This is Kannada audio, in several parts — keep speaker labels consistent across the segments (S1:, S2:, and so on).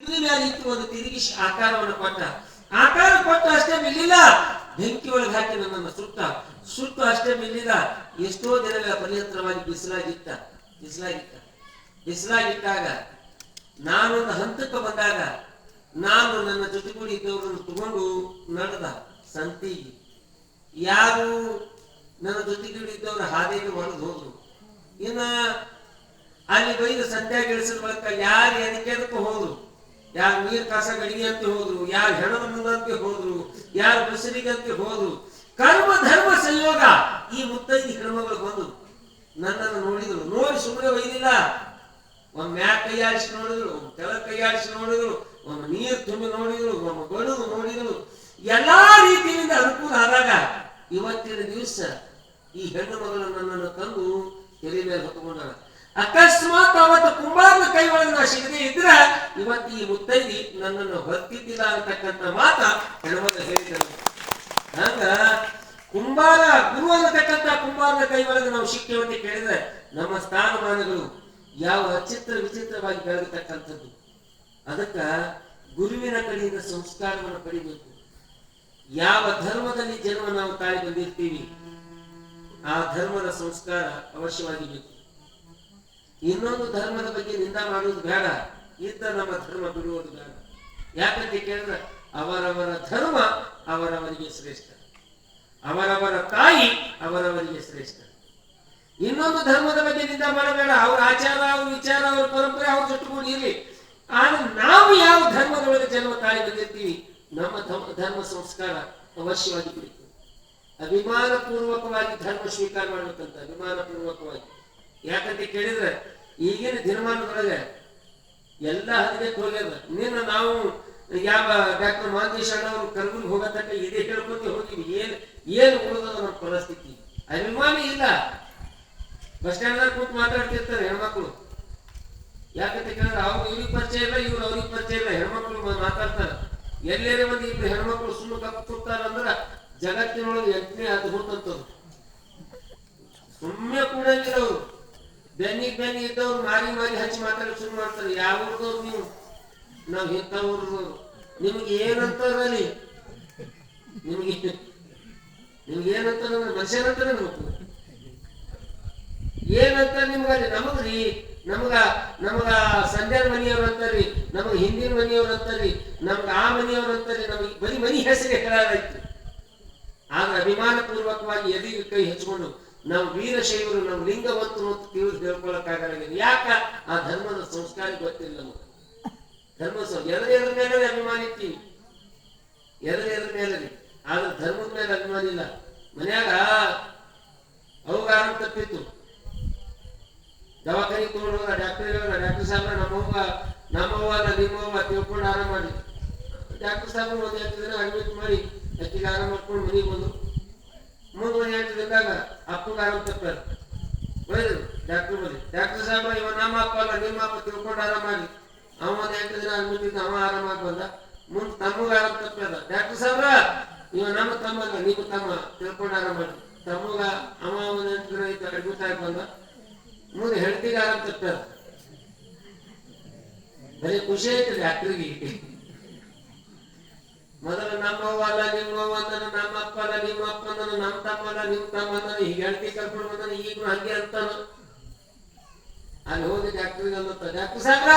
S1: ಇಟ್ಟು ಒಂದು ತಿರುಗಿ ಆಕಾರವನ್ನು ಕೊಟ್ಟ. ಆಕಾರ ಕೊಟ್ಟು ಅಷ್ಟೇ ಮಿಲ್ಲಿಲ್ಲ. ಬೆಂಕಿ ಒಳಗೆ ಹಾಕಿ ನನ್ನನ್ನು ಸುಟ್ಟ ಸುಟ್ಟು ಅಷ್ಟೇ ಮಿಲ್ಲಿಲ್ಲ. ಎಷ್ಟೋ ದಿನಗಳ ಪರ್ಯಂತರವಾಗಿ ಬಿಸಿಲಾಗಿತ್ತ. ಬಿಸಿಲಾಗಿತ್ತ. ಬಿಸಿಲಾಗಿಟ್ಟಾಗ ನಾನೊಂದು ಹಂತಕ್ಕೆ ಬಂದಾಗ ನಾನು ನನ್ನ ಜೊತೆಗೂಡಿ ಇದ್ದವರನ್ನು ತಗೊಂಡು ನಡೆದ ಸಂತಿಗೆ ಯಾರು ನನ್ನ ಜೊತೆಗೂಡಿ ಇದ್ದವರು ಹಾದಿಗೆ ಹೊರಗೆ ಹೋದ್ರು. ಇನ್ನ ಅಲ್ಲಿ ಬೈದು ಸಂತ್ಯಾಗ ಇಳಿಸಿದ ಬಳಿಕ ಯಾರು ಎದಕ್ಕೆ ಅದಕ್ಕೂ ಹೋದ್ರು? ಯಾರು ನೀರ್ ಕಸ ಗಡಿಗೆ ಅಂತ ಹೋದ್ರು, ಯಾರು ಹೆಣದ ಮುಂದಂತೆ ಹೋದ್ರು, ಯಾರು ಬಸರಿಗಂತೆ ಹೋದ್ರು. ಕರ್ಮ, ಧರ್ಮ, ಸಂಯೋಗ, ಈ ಮುತ್ತೈದು ಹೆಣ್ಮಗಳು ಬಂದು ನನ್ನನ್ನು ನೋಡಿದ್ರು. ನೋಡಿ ಸುಮ್ಮನೆ ಒಯ್ದಿಲ್ಲ. ಒಮ್ಮೆ ಮ್ಯಾಕ್ ಕೈಯಾಡಿಸಿ ನೋಡಿದ್ರು, ಒಮ್ಮೆ ಕೆಳಗೆ ಕೈಯಾಡಿಸಿ ನೋಡಿದ್ರು, ಒಮ್ಮೆ ನೀರು ತುಂಬಿ ನೋಡಿದ್ರು, ಒಮ್ಮೆ ಬಡಿದು ನೋಡಿದ್ರು. ಎಲ್ಲಾ ರೀತಿಯಿಂದ ಅನುಕೂಲ ಆದಾಗ ಇವತ್ತಿನ ದಿವಸ ಈ ಹೆಣ್ಣು ಮಗಳು ನನ್ನನ್ನು ತಂದು ತೆರೆ ಮೇಲೆ ಹೊತ್ತುಕೊಂಡಾಳ ಅಕಸ್ಮಾತ್ ಅವತ್ತು ಕುಂಬಾರನ ಕೈ ಒಳಗೆ ನಾ ಸಿಗದೆ ಇದ್ರ, ಇವತ್ತು ಈ ಮುತ್ತೈದಿ ನನ್ನನ್ನು ಹೊತ್ತಿದ್ದಿಲ್ಲ ಅಂತಕ್ಕಂಥ ಮಾತ ಹೆಣ್ಮಗ ಹೇಳಿದರು. ಹಂಗ ಕುಂಬಾರ ಗುರು ಅನ್ನತಕ್ಕಂಥ ಕುಂಬಾರನ ಕೈ ಒಳಗೆ ನಾವು ಅಂತ ಕೇಳಿದ್ರೆ, ನಮ್ಮ ಸ್ಥಾನಮಾನಗಳು ಯಾವ ಅಚಿತ್ರ ವಿಚಿತ್ರವಾಗಿ ಬೆಳಗತಕ್ಕಂಥದ್ದು ಅದಕ್ಕ ಗುರುವಿನ ಕಡೆಯಿಂದ ಸಂಸ್ಕಾರವನ್ನು ಪಡಿಬೇಕು. ಯಾವ ಧರ್ಮದಲ್ಲಿ ಜನ್ಮ ನಾವು ತಾಯಿ ಬಂದಿರ್ತೀವಿ, ಆ ಧರ್ಮದ ಸಂಸ್ಕಾರ ಅವಶ್ಯವಾಗಿ ಬೇಕು ಇನ್ನೊಂದು ಧರ್ಮದ ಬಗ್ಗೆ ನಿಂದ ಮಾಡುವುದು ಬೇಡ. ಇದ್ದ ನಮ್ಮ ಧರ್ಮ ಬಿಡುವುದು ಬೇಡ. ಯಾಕಂತ ಕೇಳಿದ್ರೆ ಅವರವರ ಧರ್ಮ ಅವರವರಿಗೆ ಶ್ರೇಷ್ಠ. ಅವರವರ ತಾಯಿ ಅವರವರಿಗೆ ಶ್ರೇಷ್ಠ. ಇನ್ನೊಂದು ಧರ್ಮದ ಬಗ್ಗೆ ನಿಂದ ಮಾಡಬೇಡ. ಅವ್ರ ಆಚಾರ, ಅವ್ರ ವಿಚಾರ, ಅವ್ರ ಪರಂಪರೆ, ಅವ್ರ ಜೊತೆಗೂಡಿ ಇರಲಿ. ಆದ್ರೆ ನಾವು ಯಾವ ಧರ್ಮದೊಳಗೆ ಜನ್ಮ ತಾಳಿ ಬಂದಿರ್ತೀವಿ? ನಮ್ಮ ಧರ್ಮ ಧರ್ಮ ಸಂಸ್ಕಾರ ಅವಶ್ಯವಾಗಿ ಬಿಡುತ್ತೆ. ಅಭಿಮಾನ ಪೂರ್ವಕವಾಗಿ ಧರ್ಮ ಸ್ವೀಕಾರ ಮಾಡ್ಬೇಕಂತ ಅಭಿಮಾನ ಪೂರ್ವಕವಾಗಿ ಯಾಕಂತ ಕೇಳಿದ್ರೆ, ಈಗಿನ ದಿನಮಾನದೊಳಗೆ ಎಲ್ಲ ಹದಿನೈದು ಹೋಗ್ಯದ ನಿನ್ನ ನಾವು ಯಾವ ಡಾಕ್ಟರ್ ಮಹಂತೇಶ್ ಅವರು ಕರ್ಗುಲ್ ಹೋಗತಕ್ಕ ಇದೇ ಹೇಳ್ಕೊಂತ ಹೋಗಿವಿ ಏನ್ ಏನ್ ಉಳಿದದ ನಮ್ಮ ಪರಿಸ್ಥಿತಿ? ಅಭಿಮಾನಿ ಇಲ್ಲ. ಬಸ್ ಸ್ಟ್ಯಾಂಡ್ ಕೂತ್ ಮಾತಾಡ್ತಿರ್ತಾರೆ ಹೆಣ್ಮಕ್ಳು. ಯಾಕಂತ ಕೇಳಿದ್ರೆ, ಅವ್ರು ಇವ್ರಿಗೆ ಪರಿಚಯ ಇಲ್ಲ, ಇವ್ರು ಅವ್ರಿಗೆ ಪರಿಚಯ ಇಲ್ಲ. ಹೆಣ್ಮಕ್ಳು ಮಾತಾಡ್ತಾರೆ. ಎಲ್ಲೇರೆ ಒಂದು ಇಬ್ರು ಹೆಣ್ಮಕ್ಳು ಸುಮ್ಮನೆ ಕಪ್ಪ ಕೂತಾರ ಅಂದ್ರ ಜಗತ್ತಿನೊಳಗೆ ಎಂಟನೇ ಅದ್ಭುತ ಅಂತ ಸುಮ್ಮನೆ ಕೂಡ ಅವರು. ಬೆನ್ನಿಗೆ ಬೆನ್ನಿ ಇದ್ದವ್ರು ಮಾರಿ ಮಾರಿ ಹಚ್ಚಿ ಮಾತಾಡಕ್ ಶುರು ಮಾಡ್ತಾರೆ. ಯಾವ ಊರ್ದವ್ರು ನೀವು. ನಾವ್ ಇಂಥವ್ರು. ನಿಮ್ಗೆ ಏನಂತಾರಲ್ಲಿ? ನಿಮ್ಗೆ ನಿಮ್ಗೆ ಏನಂತ ಮನುಷ್ಯನಂತಾನೆ ಗೊತ್ತು. ಏನಂತ ನಿಮ್ಗಲ್ಲಿ ನಮಗ್ರಿ ನಮಗ ನಮಗ ಸಂಜೆ ಮನಿಯವ್ರು ಅಂತಾರಿ. ನಮಗ ಹಿಂದಿನ ಮನಿಯವ್ರು ಅಂತಾರಿ. ನಮ್ಗ ಆ ಮನಿಯವ್ರು ಅಂತಾರಿ. ನಮಗೆ ಬರೀ ಮನಿ ಹೆಸರು ಹೇಳಾಯ್ತು ಆದ್ರೆ ಅಭಿಮಾನ ಪೂರ್ವಕವಾಗಿ ಎದಿ ಕೈ ಹಚ್ಕೊಂಡು ನಾವು ವೀರಶೈವರು ನಾವು ಲಿಂಗವಂತರು ಅಂತ ತಿಳಿದು ಹೇಳ್ಕೊಳಕ್ಕಾಗಲ್ಲ ಯಾಕ? ಆ ಧರ್ಮದ ಸಂಸ್ಕಾರ ಗೊತ್ತಿಲ್ಲ ನಮಗೆ. ಧರ್ಮ ಎದ್ರ ಎದ್ರ ಮೇಲೆ ಅಭಿಮಾನ ಇರ್ತೀವಿ ಎದ್ರ ಎದ್ರ ಮೇಲೆ ಆದ್ರೆ ಧರ್ಮದ ಮೇಲೆ ಅಭಿಮಾನ ಇಲ್ಲ. ಮನ್ಯಾಗ ಅವುಗಾರ ತಪ್ಪಿತ್ತು. ದವಾಖಾನೆ ತಗೊಂಡು ಹೋದ ಡಾಕ್ಟರ್ ಡಾಕ್ಟರ್ ಸಾಹೇಬ್ರ, ನಮ್ಮವ್ವ ನಮ್ಮವ್ವ ನಿಮ್ಮವ್ವ ತಿಳ್ಕೊಂಡು ಆರಾಮ ಮಾಡಿ ಡಾಕ್ಟರ್ ಸಾಹೇಬ್ರು ಒಂದು ಹೇಳ್ತಿದ್ರೆ ಅಡ್ಮಿಟ್ ಮಾಡಿ ಅಕ್ಕಿಗೆ ಆರಾಮ ಮಾಡ್ಕೊಂಡು ಮನೆಗೆ ಬಂದು ಮುಂದೆ ಮನೆ ದಿನದಾಗ ಅಪ್ಪಗೆ ಆರಾಮ ತಪ್ಪಾರ ಒಯ್ದ್ರು ಡಾಕ್ಟರ್ ಬಳಿ ಡಾಕ್ಟರ್ ಸಾಹೇಬ ಇವ ನಮ್ಮ ಅಪ್ಪ ಅಲ್ಲ, ನಿಮ್ಮ ಅಪ್ಪ ತಿಳ್ಕೊಂಡು ಆರಾಮಾಗಿ. ಅವ ಒಂದು ಎಂಟು ದಿನ ಅನ್ಬಿಟ್ಟಿದ್ದ ಅವ ಆರಾಮಾಗಿ ಬಂದ. ಮುಂದೆ ತಮ್ಮಗ ಆರಾಮ ತಪ್ಪದ ಡಾಕ್ಟರ್ ಸಾಹೇಬ್ರ, ಇವ ನಮ್ಮ ತಮ್ಮ ಅಲ್ಲ ನೀವು ತಮ್ಮ, ತಿಳ್ಕೊಂಡು ಆರಾಮಾಗಿ. ತಮ್ಮಗ, ಅವ ಒಂದು ಎಂಟು ದಿನ ಇದ್ದ ಅಡ್ಮಿಟ್ ಆಗಿ ಬಂದ. ಮುಂದೆ ಹೆಂಡತಿಗೆ ಆರಾಮ ತಪ್ಪಾರ ಬರೀ ಖುಷಿ ಐತಿ ಡಾಕ್ಟ್ರಿಗೆ. ಮೊದಲು ನಮ್ಮವ್ವ ನಿಮ್ಮವನ್ನ ನಿಮ್ಮವ್ವ ಅಂದನ ನಮ್ಮ ಅಪ್ಪ ನಿಮ್ ನಿಮ್ಮ ಅಪ್ಪ ಅಂದನ ನಮ್ಮ ತಮ್ಮ ಅಲ್ಲ, ನಿಮ್ಮ ತಮ್ಮ ಅಂದನ ಈಗ ಹೆಂಡತಿ ಕರ್ಕೊಂಡು ಬಂದನ ಈಗಲೂ ಹಂಗೆ ಅಂತಾನ. ಅಲ್ಲಿ ಹೋಗಿ ಡಾಕ್ಟರ್ ಅನ್ನತ್ತ ಡಾಕ್ಟರ್ ಸಾಹೇಬ್ರ,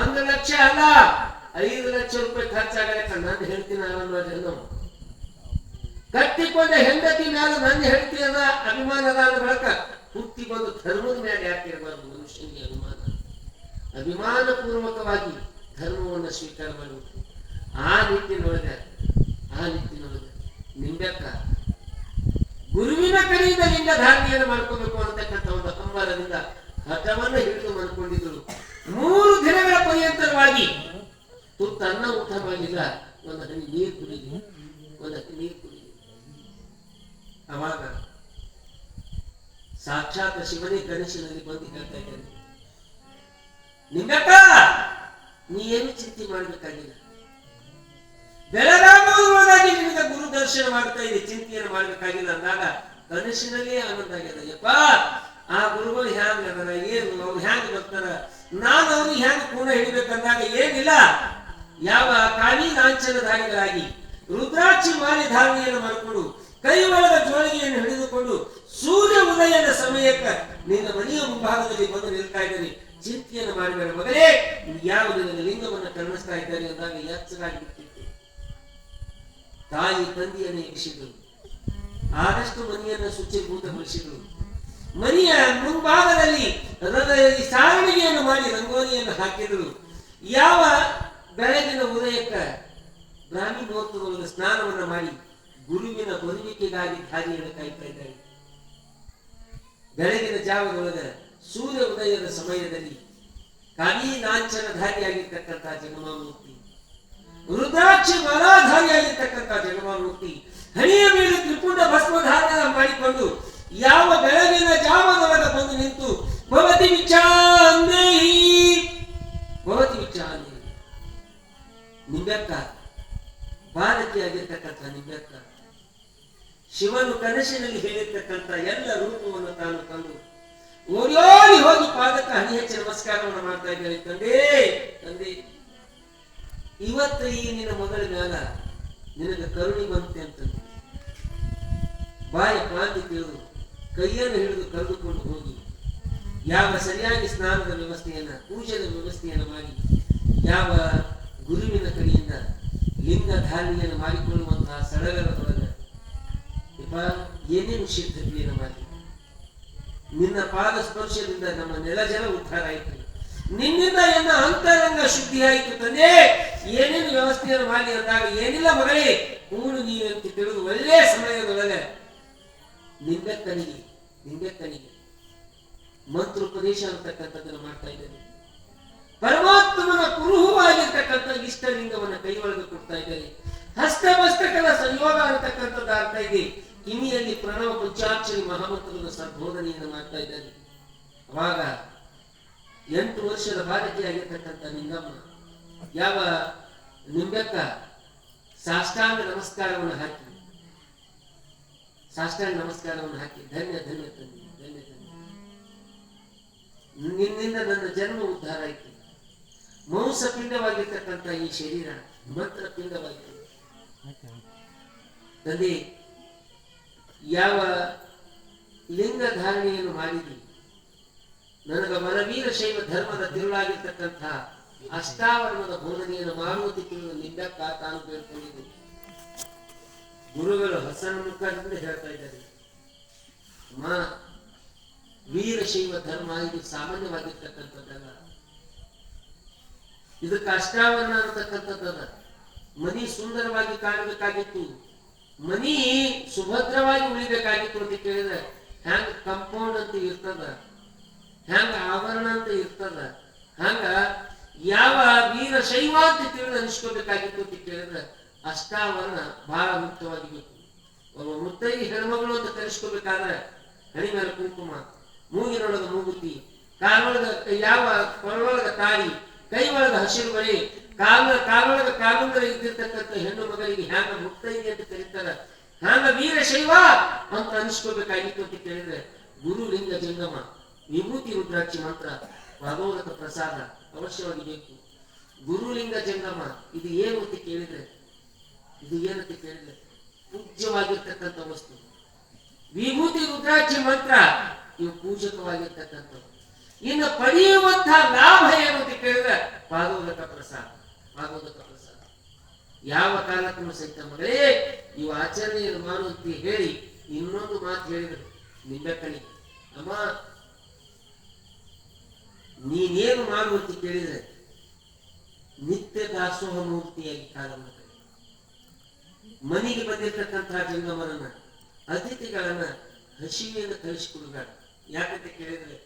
S1: ಒಂದು ಲಕ್ಷ ಅಲ್ಲ, ಐದು ಲಕ್ಷ ರೂಪಾಯಿ ಖರ್ಚಾಗಲಿಕ್ಕ ನನ್ನ ಹೇಳ್ತೀನಿ ಆರಾಮ ಮಾಡಿ ಅನ್ನೋ ಕಟ್ಟಿಕೊಂಡ ಹೆಂಡತಿ ಮೇಲೆ ನನ್ನ ಹೆಂಡತಿ ಅದ, ಅಭಿಮಾನ ಅದ ಅಂದ ಬಳಕ ಹುಟ್ಟಿ ಬಂದು ಧರ್ಮದ ಮೇಲೆ ಯಾಕೆ ಇರಬಾರ್ದು ಮನುಷ್ಯನಿಗೆ ಅಭಿಮಾನ? ಅಭಿಮಾನ ಪೂರ್ವಕವಾಗಿ ಧರ್ಮವನ್ನು ಸ್ವೀಕಾರ ಮಾಡಬೇಕು. ಆ ನಿಟ್ಟಿನೊಳಗೆ ಆ ನಿಟ್ಟಿನೊಳಗೆ ನಿಂಬೆಕ್ಕ. ಗುರುವಿನ ಕಡೆಯಿಂದ ಲಿಂಗ ಧಾರಣೆಯನ್ನು ಮಾಡ್ಕೋಬೇಕು ಅಂತಕ್ಕಂಥ ಒಂದು ಹಂಬಲದಿಂದ ಹಠವನ್ನು ಹಿಡಿದು ಮಾಡ್ಕೊಂಡಿದ್ರು ಮೂರು ದಿನಗಳ ಪರ್ಯಂತರವಾಗಿ ತುತ್ತ ಅನ್ನ ಮಾಡಲಿಲ್ಲ ಒಂದು ಹನಿ ನೀರು ಕುಡಿದು ಒಂದು ಹನಿ ನೀರು ಕುಡಿದು ಅವಾಗ ಸಾಕ್ಷಾತ್ ಶಿವನೇ ಗಣೇಶನಲ್ಲಿ ಬಂದು ಹೇಳ್ತಾ ಇದ್ದಾನೆ. ನಿಂಗಕ್ಕ ನೀ ಏನು ಚಿಂತೆ ಮಾಡ್ಬೇಕಾಗಿಲ್ಲ. ಬೆಳಗಾಗುವುದಾಗಿ ನಿಮ್ಮಿಂದ ಗುರು ದರ್ಶನ ಮಾಡ್ತಾ ಇದೆ, ಚಿಂತೆಯನ್ನು ಮಾಡ್ಬೇಕಾಗಿಲ್ಲ ಅಂದಾಗ ಕನಸಿನಲ್ಲಿ ಆನಂದ ಆಗ್ಯದ. ಯಪ್ಪ, ಆ ಗುರುಗಳು ಹ್ಯಾಂಗ ಅದರ, ಏನು, ಅವ್ರು ಹ್ಯಾಂಗ ಬರ್ತಾರ? ನಾನು ಅವ್ರಿಗೆ ಹ್ಯಾಂಗ ಪೂರ್ಣ ಹಿಡಿಬೇಕಂದಾಗ ಏನಿಲ್ಲ. ಯಾವ ಕಾಳಿ ಲಾಂಛನಧಾರಿಗಳಾಗಿ ರುದ್ರಾಕ್ಷಿ ಮಾಲಿ ಧಾರಣೆಯನ್ನು ಮಾಡಿಕೊಂಡು ಕೈ ಒಳಗ ಜೋಳಿಗೆಯನ್ನು ಹಿಡಿದುಕೊಂಡು ಸೂರ್ಯ ಉದಯದ ಸಮಯಕ್ಕೆ ನಿನ್ನ ಮನೆಯ ಮುಂಭಾಗದಲ್ಲಿ ಬಂದು ನಿಲ್ತಾ ಇದ್ದಾರೆ. ಚಿಂತೆಯನ್ನು ಮಾಡಿದ ಮಗನೇ ಯಾವ ನಿನ್ನ ಲಿಂಗವನ್ನು ಕರ್ಣಿಸ್ತಾ ಇದ್ದಾರೆ ಅಂದಾಗ ಎಚ್ಚರಾಗಿ ತಾಯಿ ತಂದೆಯನ್ನು ಎಬ್ಬಿಸಿದರು ಆದಷ್ಟು ಮನೆಯನ್ನು ಶುಚಿಭೂತಗೊಳಿಸಿದರು ಮನೆಯ ಮುಂಭಾಗದಲ್ಲಿ ಹೃದಯದಲ್ಲಿ ಸಾರಣಿಗೆಯನ್ನು ಮಾಡಿ ರಂಗೋಲಿಯನ್ನು ಹಾಕಿದರು. ಯಾವ ಬೆಳಗಿನ ಉದಯಕ್ಕ ಬ್ರಾಹ್ಮಿ ಮುಹೂರ್ತದೊಳಗೆ ಸ್ನಾನವನ್ನು ಮಾಡಿ ಗುರುವಿನ ಬರುವಿಕೆಗಾಗಿ ದಾರಿಯನ್ನು ಕಾಯ್ತಾ ಇದ್ದಾರೆ. ಬೆಳಗಿನ ಜಾವದೊಳಗ ಸೂರ್ಯ ಉದಯದ ಸಮಯದಲ್ಲಿ ನಾಂಚನ ಲಾಂಛನಧಾರಿಯಾಗಿರ್ತಕ್ಕಂಥ ಜಗನ್ಮಾಮೂರ್ತಿ ರುದ್ರಾಕ್ಷಿ ಮಾಲಾಧಾರಿಯಾಗಿರ್ತಕ್ಕಂಥ ಜಗನ್ಮಾಮೂರ್ತಿ ಹಣಿಯ ಮೇಲೆ ತ್ರಿಪುಂಡ ಭಸ್ಮಧಾರಣ ಮಾಡಿಕೊಂಡು ಯಾವ ಬೆಳಗಿನ ಜಾವದೊಳಗ ಬಂದು ನಿಂತು, ಭವತಿ ವಿಚಾಂದೇಹಿ ಭವತಿ ವಿಚಾಂದೇಹಿ ನಿಂಬೆಕ್ಕ ಬಾಲಕಿಯಾಗಿರ್ತಕ್ಕಂಥ ನಿಂಬೆಕ್ಕ, ಶಿವನು ಕನಸಿನಲ್ಲಿ ಹೇಳಿರ್ತಕ್ಕಂಥ ಎಲ್ಲ ರೂಪವನ್ನು ತಾನು ತಂದು ಓಡೋಡಿ ಹೋಗಿ ಪಾದಕ ಹನಿ ಹೆಚ್ಚಿ ನಮಸ್ಕಾರವನ್ನು ಮಾಡ್ತಾ ಇದ್ದಾರೆ ತಂದೆ ತಂದೆ. ಇವತ್ತು ಈ ನಿನ್ನ ಮಗಳ ಮ್ಯಾಲ ನಿನಗೆ ಕರುಣಿ ಬಂತೆ ಅಂತ ಬಾಯ ಕಾಂತಿ ತಿಳಿದು ಕೈಯನ್ನು ಹಿಡಿದು ಕರೆದುಕೊಂಡು ಹೋಗಿ. ಯಾವ ಸರಿಯಾಗಿ ಸ್ನಾನದ ವ್ಯವಸ್ಥೆಯನ್ನ, ಪೂಜೆದ ವ್ಯವಸ್ಥೆಯನ್ನು ಮಾಡಿ, ಯಾವ ಗುರುವಿನ ಕಡೆಯಿಂದ ಲಿಂಗ ಧಾರಣೆಯನ್ನು ಮಾಡಿಕೊಳ್ಳುವಂತಹ ಸಡಗರದೊಳಗೆ ಏನೇನು ಸಿದ್ಧತೆಯನ್ನು ಮಾಡಿ. ನಿನ್ನ ಪಾದ ಸ್ಪರ್ಶದಿಂದ ನಮ್ಮ ನೆಲ ಜಲ ಉದ್ಧಾರ ಆಯಿತು. ನಿನ್ನಿಂದ ಎನ್ನ ಅಂತರಂಗ ಶುದ್ಧಿ ಆಯಿತು ತಂದೆ. ಏನೇನು ವ್ಯವಸ್ಥೆಯನ್ನು ಮಾಡಿ ಅಂದಾಗ ಏನಿಲ್ಲ ಮಗಳೇ, ಕೂಡು ನೀರಂತ ತಿಳಿದು ಒಳ್ಳೆಯ ಸಮಯದೊಳಗೆ. ಕಣಿಗೆ ಮಂತ್ರ ಮಂತ್ರೋಪದೇಶ ಅಂತಕ್ಕಂಥದ್ದನ್ನು ಮಾಡ್ತಾ ಇದ್ದೇನೆ. ಪರಮಾತ್ಮನ ಕುರುಹುವಾಗಿರ್ತಕ್ಕಂಥ ಇಷ್ಟಲಿಂಗವನ್ನ ಕೈ ಒಳಗೆ ಕೊಡ್ತಾ ಇದ್ದೇನೆ. ಹಸ್ತಮಸ್ತಕದ ಸಂಯೋಗ ಅಂತಕ್ಕಂಥದ್ದು ಆಗ್ತಾ ಇದೆ. ಕಿವಿಯಲ್ಲಿ ಪ್ರಣವ ಪಂಚಾಕ್ಷರಿ ಮಹಾಮಂತ್ರದ ಸಂಬೋಧನೆಯನ್ನು ಮಾಡ್ತಾ ಇದ್ದಾರೆ ಅವಾಗ ಎಂಟು ವರ್ಷದ ಬಾಲಕಿಯಾಗಿರ್ತಕ್ಕಂಥ ನಿಂಗಮ್ಮ ಯಾವ ಲಿಂಗಕ್ಕ ಸಾಷ್ಟಾಂಗ ನಮಸ್ಕಾರವನ್ನು ಹಾಕಿ, ಸಾಷ್ಟಾಂಗ ನಮಸ್ಕಾರವನ್ನು ಹಾಕಿ, ಧನ್ಯ ಧನ್ಯ ತಂದೆ ಧನ್ಯ ನಿನ್ನಿಂದ ನನ್ನ ಜನ್ಮ ಉದ್ಧಾರ ಆಯ್ತು. ಆಯಿತು ಮಾಂಸಪಿಂಡವಾಗಿರ್ತಕ್ಕಂಥ ಈ ಶರೀರ ಮಂತ್ರ ಪಿಂಡವಾಗಿದೆ. ತಂದೆ, ಯಾವ ಲಿಂಗ ಧಾರಣೆಯನ್ನು ಮಾಡಿದಿ ನನಗ ಮನವೀರ ಶೈವ ಧರ್ಮದ ತಿರುಳಾಗಿರ್ತಕ್ಕಂಥ ಅಷ್ಟಾವರಣದ ಬೋಧನೆಯನ್ನು ಮಾಡುವುದಕ್ಕೆ ನಿಂದಕ್ಕ ತಾನು ಬೇಡ್ಕೊಂಡಿದ್ದು ಗುರುಗಳು ಹಸನ ಮುಖದಿಂದ ಹೇಳ್ತಾ ಇದ್ದಾರೆ. ಮಾ ವೀರಶೈವ ಧರ್ಮ ಇದು ಸಾಮಾನ್ಯವಾಗಿರ್ತಕ್ಕಂಥದ್ದಲ್ಲ. ಇದಕ್ಕೆ ಅಷ್ಟಾವರಣ ಅಂತಕ್ಕಂಥದ್ದಲ್ಲ. ಮನಿ ಸುಂದರವಾಗಿ ಕಾಣಬೇಕಾಗಿತ್ತು. ಮನಿ ಸುಭದ್ರವಾಗಿ ಉಳಿಬೇಕಾಗಿತ್ತು ಅಂತ ಕೇಳಿದ್ರೆ, ಹ್ಯಾಂಗ ಕಂಪೌಂಡ್ ಅಂತ ಇರ್ತದ? ಹ್ಯಾಂಗ ಆವರಣ ಅಂತ ಇರ್ತದ? ಹಂಗ ಯಾವ ವೀರ ಶೈವ ಅಂತ ತಿಳಿದು ಅನಿಸ್ಕೋಬೇಕಾಗಿತ್ತು ಅಂತ ಕೇಳಿದ್ರೆ ಅಷ್ಟಾವರಣ ಬಹಳ ಮುಖ್ಯವಾಗಿ ಬೇಕು. ಒಬ್ಬ ಮುತ್ತೈಗಿ ಹೆಣ್ಮಗಳು ಅಂತ ಕಲಿಸ್ಕೋಬೇಕಾದ್ರೆ ಹಣಿ ಮೇಲೆ ಕುಂಕುಮ, ಮೂಗಿನೊಳಗ ಮೂಗುತಿ ಕಾಲೊಳಗ ಯಾವ ಕೊರಳೊಳಗ ತಾಯಿ ಕೈ ಒಳಗ ಹಸಿರು ಬಳಿ ಕಾಲ ಕಾಲೊಳಗ ಕಾಲುಂಗರ ಇದ್ದಿರ್ತಕ್ಕಂಥ ಹೆಣ್ಣು ಮಗಳಿಗೆ ಹ್ಯಾಂಗ ಮುಕ್ತೈಗಿ ಅಂತ ಕರೀತಾರ. ಹ್ಯಾಂಗ ವೀರ ಶೈವ ಅಂತ ಅನಿಸ್ಕೋಬೇಕಾಗಿತ್ತು ಅಂತ ಕೇಳಿದ್ರೆ ಗುರು ಲಿಂಗ ಜಂಗಮ ವಿಭೂತಿ ರುದ್ರಾಕ್ಷಿ ಮಂತ್ರ, ಭಗವಂತ ಪ್ರಸಾದ ಅವಶ್ಯವಾಗಿ ಬೇಕು. ಗುರುಲಿಂಗ ಜಂಗಮ, ಇದು ಏನು ಅಂತ ಕೇಳಿದ್ರೆ, ಇದು ಏನಂತ ಕೇಳಿದ್ರೆ, ಪೂಜ್ಯವಾಗಿರ್ತಕ್ಕಂಥ ವಸ್ತು. ವಿಭೂತಿ ರುದ್ರಾಕ್ಷಿ ಮಂತ್ರ ಇವು ಪೂಜಕವಾಗಿರ್ತಕ್ಕಂಥವು ಇನ್ನು ಪಡೆಯುವಂತಹ ಲಾಭ ಏನು ಅಂತ ಕೇಳಿದ್ರೆ, ಭಾಗವತ ಪ್ರಸಾದ ಭಾಗವತ ಪ್ರಸಾದ. ಯಾವ ಕಾಲಕ್ಕೂ ಸಹಿತ ಮಗಳೇ ಇವು ಆಚರಣೆಯನ್ನು ಮಾಡುವಂತೆ ಹೇಳಿ, ಇನ್ನೊಂದು ಮಾತು ಹೇಳಿದರು ನಿಂಬೆಕ್ಕನಿಗೆ ಅಮ್ಮ ನೀನೇನು ಮಾಡುವಂತ ಕೇಳಿದ್ರೆ, ನಿತ್ಯ ದಾಸೋಹ ಮೂರ್ತಿಯಾಗಿ ಕಾಲವನ್ನು ಮನೆಗೆ ಬಂದಿರತಕ್ಕಂತಹ ಜಂಗಮರನ್ನ ಅತಿಥಿಗಳನ್ನ ಹಸಿವೆಯನ್ನು ಕಳಿಸಿಕೊಡುಗಾಡ. ಯಾಕಂತ ಕೇಳಿದ್ರೆ,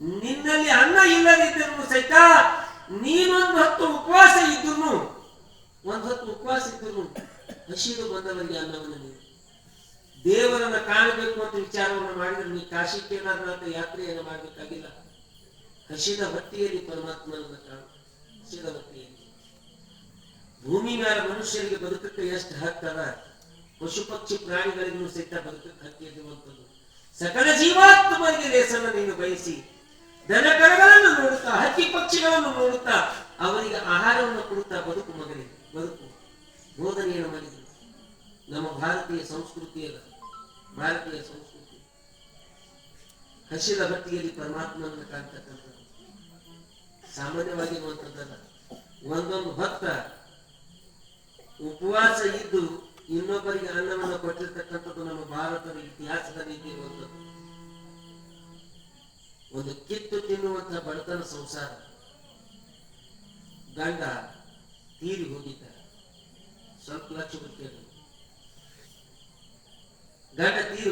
S1: ನಿನ್ನಲ್ಲಿ ಅನ್ನ ಇಲ್ಲದಿದ್ದರೂ ಸಹಿತ ನೀನೊಂದು ಹೊತ್ತು ಉಪವಾಸ ಇದ್ದರೂ ಒಂದು ಹೊತ್ತು ಉಪವಾಸ ಇದ್ದರೂ ಹಸಿರು ಬಂದವರಿಗೆ ಅನ್ನವನ್ನು ನೀನು ದೇವರನ್ನ ಕಾಣಬೇಕು ಅಂತ ವಿಚಾರವನ್ನು ಮಾಡಿದ್ರೆ ನೀ ಕಾಶಿ ಕೇದಾರನಾಥ ಯಾತ್ರೆಯನ್ನು ಮಾಡಬೇಕಾಗಿಲ್ಲ. ಹಸಿದ ಹೊಟ್ಟೆಯಲ್ಲಿ ಪರಮಾತ್ಮನನ್ನು ಕಾಣು. ಹಸಿದ ಹೊಟ್ಟೆಯಲ್ಲಿ ಭೂಮಿ ಮೇಲೆ ಮನುಷ್ಯರಿಗೆ ಬದುಕಕ್ಕೆ ಎಷ್ಟು ಹಕ್ಕದ ಪಶು ಪಕ್ಷಿ ಪ್ರಾಣಿಗಳಿಗೂ ಸಹಿತ ಬದುಕಕ್ಕೆ ಹಕ್ಕಿರುವಂಥದ್ದು ಸಕಲ ಜೀವಾತ್ಮರಿಗೆ ಲೇಸನ್ನ ನೀನು ಬಯಸಿ, ದನಕರಗಳನ್ನು ನೋಡುತ್ತಾ, ಹಕ್ಕಿ ಪಕ್ಷಿಗಳನ್ನು ನೋಡುತ್ತಾ, ಅವರಿಗೆ ಆಹಾರವನ್ನು ಕೊಡುತ್ತಾ ಬದುಕು ಮಗನಿಗೆ ಬದುಕು. ಬೋಧನೆಯನ್ನು ಮಾಡಿದರು ನಮ್ಮ ಭಾರತೀಯ ಸಂಸ್ಕೃತಿಯಲ್ಲ ಭಾರತೀಯ ಸಂಸ್ಕೃತಿ. ಹಸಿದ ಭಕ್ತಿಯಲ್ಲಿ ಪರಮಾತ್ಮನನ್ನು ಕಾಣ್ತಕ್ಕಂಥದ್ದು. ಸಾಮಾನ್ಯವಾಗಿರುವಂಥದ್ದಲ್ಲ ಒಂದೊಂದು ಭಕ್ತ ಉಪವಾಸ ಇದ್ದು ಇನ್ನೊಬ್ಬರಿಗೆ ಅನ್ನವನ್ನು ಕೊಟ್ಟಿರ್ತಕ್ಕಂಥದ್ದು ನಮ್ಮ ಭಾರತದ ಇತಿಹಾಸದ ರೀತಿ ಒಂದು. ಕಿತ್ತು ತಿನ್ನುವಂತಹ ಬಡತನ ಸಂಸಾರ. ಗಂಡ ತೀರಿ ಹೋಗಿದ್ದ. ಸ್ವಲ್ಪ ಲಕ್ಷ ಗಂಡ ತೀರಿ